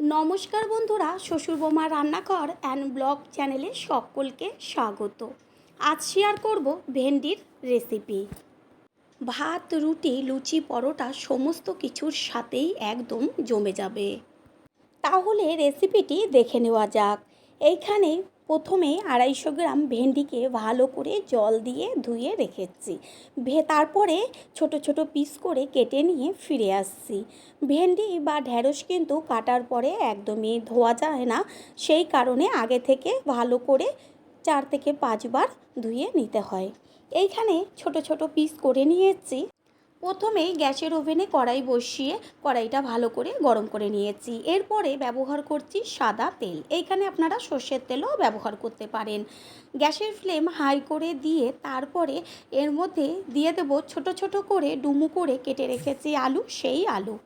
নমস্কার বন্ধুরা, শ্বশুর বোমা রান্নাঘর অ্যান্ড ব্লগ চ্যানেলে সকলকে স্বাগত। আজ শেয়ার করব ভেন্ডির রেসিপি ভাত, রুটি, লুচি, পরোটা, সমস্ত কিছুর সাথেই একদম জমে যাবে। তাহলে রেসিপিটি দেখে নেওয়া যাক। এইখানে প্রথমে আড়াইশো গ্রাম ভেন্ডিকে ভালো করে জল দিয়ে ধুয়ে রেখেছি। ভে, তারপরে ছোট ছোট পিস করে কেটে নিয়ে ফিরে আসছি। ভেন্ডি বা ঢ্যাঁড়স কিন্তু কাটার পরে একদমই ধোয়া যায় না। সেই কারণে আগে থেকে ভালো করে চার থেকে পাঁচবার ধুয়ে নিতে হয়। এইখানে ছোট ছোট পিস করে নিয়েছি। প্রথমেই গ্যাসের ওভেনে কড়াই বসিয়ে কড়াইটা ভালো করে গরম করে নিয়েছি। এরপরে ব্যবহার করছি সাদা তেল। এইখানে আপনারা সর্ষের তেলও ব্যবহার করতে পারেন। গ্যাসের ফ্লেম হাই করে দিয়ে তারপরে এর মধ্যে দিয়ে দেবো ছোট ছোট করে ডুমু করে কেটে রেখেছি আলু, সেই আলু।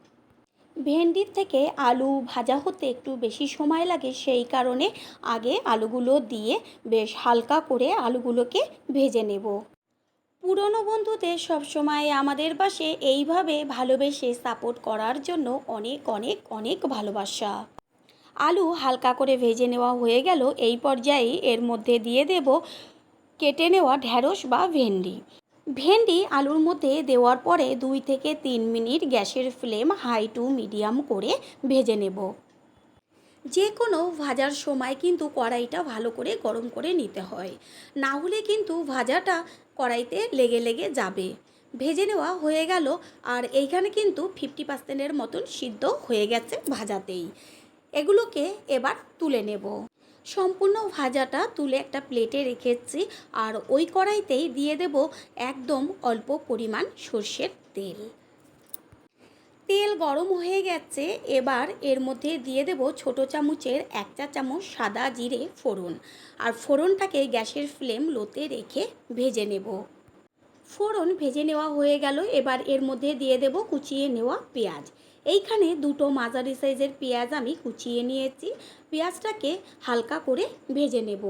ভেন্ডির থেকে আলু ভাজা হতে একটু বেশি সময় লাগে, সেই কারণে আগে আলুগুলো দিয়ে বেশ হালকা করে আলুগুলোকে ভেজে নেব। পুরনো বন্ধুদের সবসময় আমাদের পাশে এইভাবে ভালোবেসে সাপোর্ট করার জন্য অনেক অনেক অনেক ভালোবাসা। আলু হালকা করে ভেজে নেওয়া হয়ে গেল, এই পর্যায়ে এর মধ্যে দিয়ে দেব কেটে নেওয়া ঢ্যাঁড়স বা ভেন্ডি। ভেন্ডি আলুর মধ্যে দেওয়ার পরে দুই থেকে তিন মিনিট গ্যাসের ফ্লেম হাই টু মিডিয়াম করে ভেজে নেব। যে কোনো ভাজার সময় কিন্তু কড়াইটা ভালো করে গরম করে নিতে হয়। না হলে কিন্তু ভাজাটা কড়াইতে লেগে লেগে যাবে। ভেজে নেওয়া হয়ে গেল আর এইখানে কিন্তু ফিফটি পার্সেন্টের মতন সিদ্ধ হয়ে গেছে ভাজাতেই। এগুলোকে এবার তুলে নেব। সম্পূর্ণ ভাজাটা তুলে একটা প্লেটে রেখেছি আর ওই কড়াইতেই দিয়ে দেব একদম অল্প পরিমাণ সর্ষের তেল। তেল গরম হয়ে গেছে, এবার এর মধ্যে দিয়ে দেব ছোট চামচের এক চা চামচ সাদা জিরে ফোড়ন। আর ফোড়নটাকে গ্যাসের ফ্লেম লোতে রেখে ভেজে নেব। ফোড়ন ভেজে নেওয়া হয়ে গেল, এবার এর মধ্যে দিয়ে দেব কুচিয়ে নেওয়া পেঁয়াজ। এইখানে দুটো মাঝারি সাইজের পেঁয়াজ আমি কুচিয়ে নিয়েছি। পেঁয়াজটাকে হালকা করে ভেজে নেব।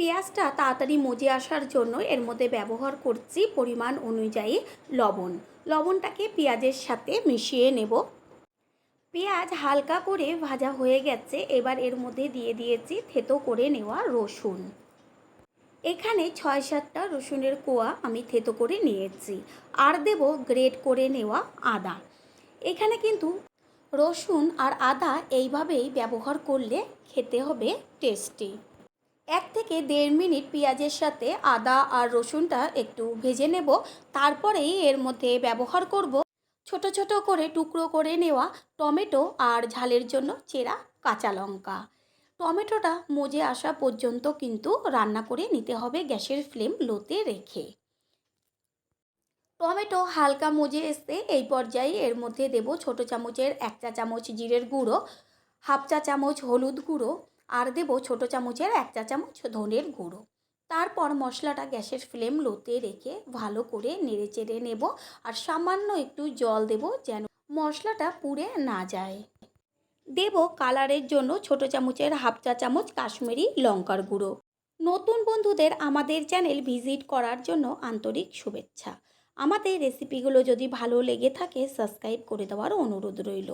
পেঁয়াজটা তাড়াতাড়ি মজে আসার জন্য এর মধ্যে ব্যবহার করছি পরিমাণ অনুযায়ী লবণ। লবণটাকে পেঁয়াজের সাথে মিশিয়ে নেব। পেঁয়াজ হালকা করে ভাজা হয়ে গেছে, এবার এর মধ্যে দিয়ে দিয়েছি থেতো করে নেওয়া রসুন। এখানে ছয় সাতটা রসুনের কোয়া আমি থেতো করে নিয়েছি। আর দেব গ্রেট করে নেওয়া আদা। এখানে কিন্তু রসুন আর আদা এইভাবেই ব্যবহার করলে খেতে হবে টেস্টি। এক থেকে দেড় মিনিট পেঁয়াজের সাথে আদা আর রসুনটা একটু ভেজে নেব। তারপরেই এর মধ্যে ব্যবহার করব ছোট ছোট করে টুকরো করে নেওয়া টমেটো আর ঝালের জন্য চেরা কাঁচা লঙ্কা। টমেটোটা মজে আসা পর্যন্ত কিন্তু রান্না করে নিতে হবে গ্যাসের ফ্লেম লোতে রেখে। টমেটো হালকা মজে এসে এই পর্যায়ে এর মধ্যে দেব ছোট চামচের এক চা চামচ জিরের গুঁড়ো, হাফ চা চামচ হলুদ গুঁড়ো আর দেব ছোটো চামচের এক চা চামচ ধনের গুঁড়ো। তারপর মশলাটা গ্যাসের ফ্লেম লোতে রেখে ভালো করে নেড়ে চেড়ে নেব আর সামান্য একটু জল দেব যেন মশলাটা পুড়ে না যায়। দেব কালারের জন্য ছোট চামচের হাফ চা চামচ কাশ্মীরি লঙ্কার গুঁড়ো। নতুন বন্ধুদের আমাদের চ্যানেল ভিজিট করার জন্য আন্তরিক শুভেচ্ছা। আমাদের রেসিপিগুলো যদি ভালো লেগে থাকে, সাবস্ক্রাইব করে দেওয়ার অনুরোধ রইল।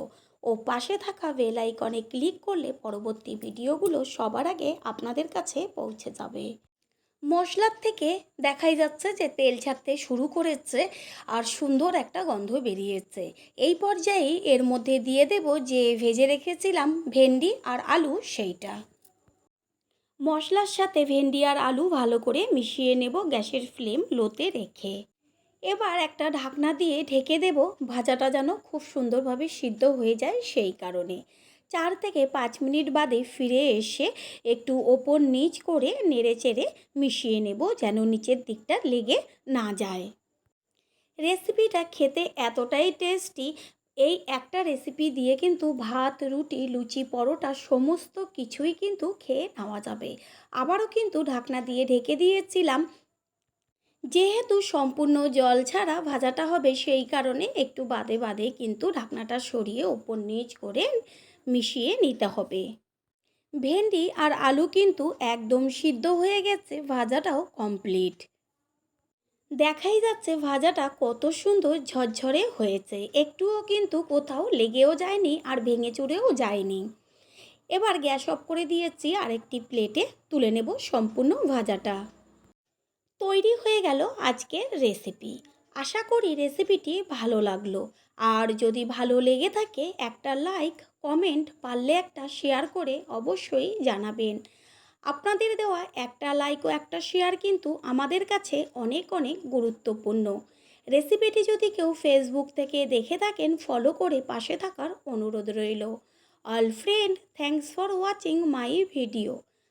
ও পাশে থাকা বেল আইকনে ক্লিক করলে পরবর্তী ভিডিওগুলো সবার আগে আপনাদের কাছে পৌঁছে যাবে। মশলার থেকে দেখাই যাচ্ছে যে তেল ছাড়তে শুরু করেছে আর সুন্দর একটা গন্ধ বেরিয়েছে। এই পর্যায়েই এর মধ্যে দিয়ে দেব যে ভেজে রেখেছিলাম ভেন্ডি আর আলু সেইটা। মশলার সাথে ভেন্ডি আর আলু ভালো করে মিশিয়ে নেব গ্যাসের ফ্লেম লোতে রেখে। এবার একটা ঢাকনা দিয়ে ঢেকে দেব। ভাজাটা যেন খুব সুন্দরভাবে সিদ্ধ হয়ে যায় সেই কারণে। চার থেকে পাঁচ মিনিট বাদে ফিরে এসে একটু ওপর নিচ করে নেড়ে চেড়ে মিশিয়ে নেব যেন নিচের দিকটা লেগে না যায়। রেসিপিটা খেতে এতটাই টেস্টি। এই একটা রেসিপি দিয়ে কিন্তু ভাত, রুটি, লুচি, পরোটা সমস্ত কিছুই কিন্তু খেয়ে নেওয়া যাবে। আবারও কিন্তু ঢাকনা দিয়ে ঢেকে দিয়েছিলাম। যেহেতু সম্পূর্ণ জল ছাড়া ভাজাটা হবে সেই কারণে একটু বাদে বাদে কিন্তু ঢাকনাটা সরিয়ে ওপর নিচ করে মিশিয়ে নিতে হবে। ভেন্ডি আর আলু কিন্তু একদম সিদ্ধ হয়ে গেছে, ভাজাটাও কমপ্লিট। দেখাই যাচ্ছে ভাজাটা কত সুন্দর ঝরঝরে হয়েছে, একটুও কিন্তু কোথাও লেগেও যায়নি আর ভেঙে চুরেও যায়নি। এবার গ্যাস অফ করে দিয়েছি, আরেকটি প্লেটে তুলে নেব সম্পূর্ণ ভাজাটা। তৈরি হয়ে গেল আজকের রেসিপি আশা করি রেসিপিটি ভালো লাগল। আর যদি ভালো লেগে থাকে, একটা লাইক কমেন্ট পারলে একটা শেয়ার করে অবশ্যই জানাবেন। আপনাদের দেওয়া একটা লাইক ও একটা শেয়ার কিন্তু আমাদের কাছে অনেক অনেক গুরুত্বপূর্ণ। রেসিপিটি যদি কেউ ফেসবুক থেকে দেখে থাকেন ফলো করে পাশে থাকার অনুরোধ রইল। All friend thanks for watching my video